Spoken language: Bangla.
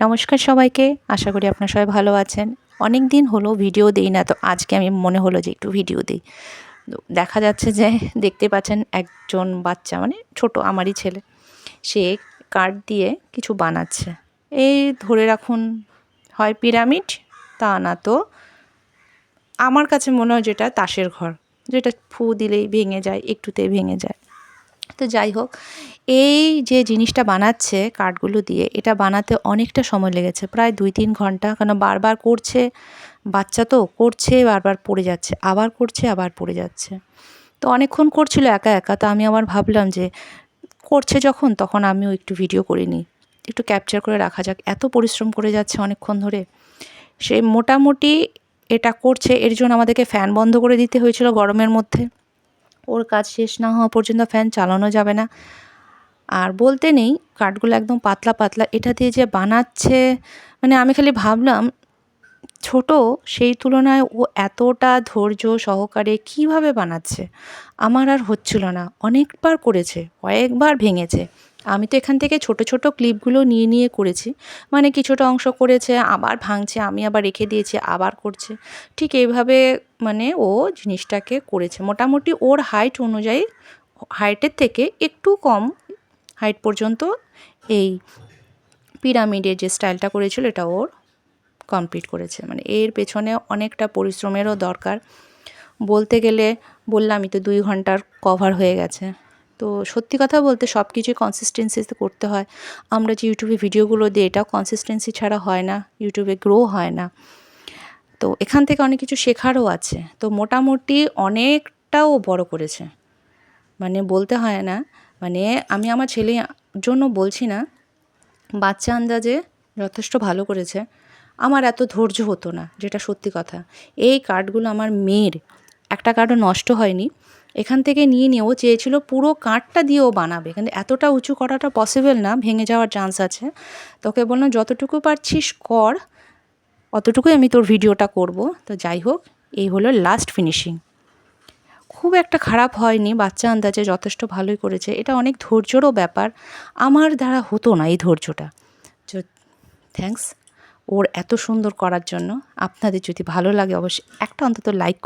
নমস্কার সবাইকে। আশা করি আপনারা সবাই ভালো আছেন। অনেক দিন হলো ভিডিও দিই না, তো আজকে আমি মনে হলো যে একটু ভিডিও দিই। দেখা যাচ্ছে যে দেখতে পাচ্ছেন একজন বাচ্চা মানে ছোট আমারই ছেলে। সে কার্ড দিয়ে কিছু বানাচ্ছে। এই ধরে রাখুন, হয় পিরামিড, তা না তো আমার কাছে মনে হয় যেটা তাসের ঘর। যেটা ফু দিলেই ভেঙে যায়, একটুতেই ভেঙে যায়। তো যাই হোক, এই যে জিনিসটা বানাচ্ছে কাঠগুলো দিয়ে, এটা বানাতে অনেকটা সময় লেগেছে, প্রায় দুই তিন ঘণ্টা, কেন বারবার করছে, বাচ্চা তো করছে, বারবার পড়ে যাচ্ছে, আবার করছে, আবার পড়ে যাচ্ছে। তো অনেকক্ষণ করছিল একা একা, তো আমি আবার ভাবলাম যে করছে যখন, তখন আমিও একটু ভিডিও করে নিই একটু ক্যাপচার করে রাখা যাক, এত পরিশ্রম করে যাচ্ছে অনেকক্ষণ ধরে। সে মোটামুটি এটা করছে, এর জন্য আমাদেরকে ফ্যান বন্ধ করে দিতে হয়েছিল গরমের মধ্যে। ওর কাজ শেষ না হওয়া পর্যন্ত ফ্যান চালানো যাবে না। আর বলতে নেই কাঠগুলো একদম পাতলা পাতলা, এটা দিয়ে যে বানাচ্ছে মানে আমি খালি ভাবলাম, ছোট সেই তুলনায় ও এতটা ধৈর্য সহকারে কীভাবে বানাচ্ছে? আমার আর হচ্ছিল না। অনেকবার করেছে, কয়েকবার ভেঙেছে। আমি তো এখান থেকে ছোট ছোট ক্লিপগুলো নিয়ে নিয়ে করেছি। মানে কিছুটা অংশ করেছে, আবার ভাঙছে, আমি আবার রেখে দিয়েছি, আবার করছে। ঠিক এইভাবে মানে ও জিনিসটাকে করেছে। মোটামুটি ওর হাইট অনুযায়ী হাইটের থেকে একটু কম হাইট পর্যন্ত এই পিরামিডের যে স্টাইলটা করেছিল, এটা ওর কমপ্লিট করেছে। মানে এর পেছনে অনেকটা পরিশ্রমেরও দরকার। বলতে গেলে, বললামই তো দুই ঘণ্টার কভার হয়ে গেছে। তো সত্যি কথা বলতে সব কিছুই কনসিস্টেন্সিতে করতে হয়। আমরা যে ইউটিউবে ভিডিওগুলো দিই, এটাও কনসিস্টেন্সি ছাড়া হয় না ইউটিউবে গ্রো হয় না। তো এখান থেকে অনেক কিছু শেখারও আছে। তো মোটামুটি অনেকটাও বড় করেছে। মানে বলতে হয় না মানে আমি আমার ছেলে জন্য বলছি না, বাচ্চা আন্দাজে যথেষ্ট ভালো করেছে। আমার এত ধৈর্য হতো না, যেটা সত্যি কথা। এই কার্ডগুলো আমার মেয়ের একটা কাঠও নষ্ট হয়নি। এখান থেকে নিয়ে নিয়ে ও চেয়েছিল পুরো কাঠটা দিয়ে ও বানাবে। কিন্তু এতটা উঁচু করাটা পসিবল না, ভেঙে যাওয়ার চান্স আছে। তোকে বললাম, যতটুকু পারছিস কর, অতটুকুই আমি তোর ভিডিওটা করব। তো যাই হোক, এই হলো লাস্ট ফিনিশিং খুব একটা খারাপ হয়নি, বাচ্চা আন্দাজে যথেষ্ট ভালোই করেছে। এটা অনেক ধৈর্যরও ব্যাপার। আমার দ্বারা হতো না এই ধৈর্যটা। থ্যাংকস ওর এত সুন্দর করার জন্য। আপনাদের যদি ভালো লাগে, অবশ্যই একটা অন্তত লাইক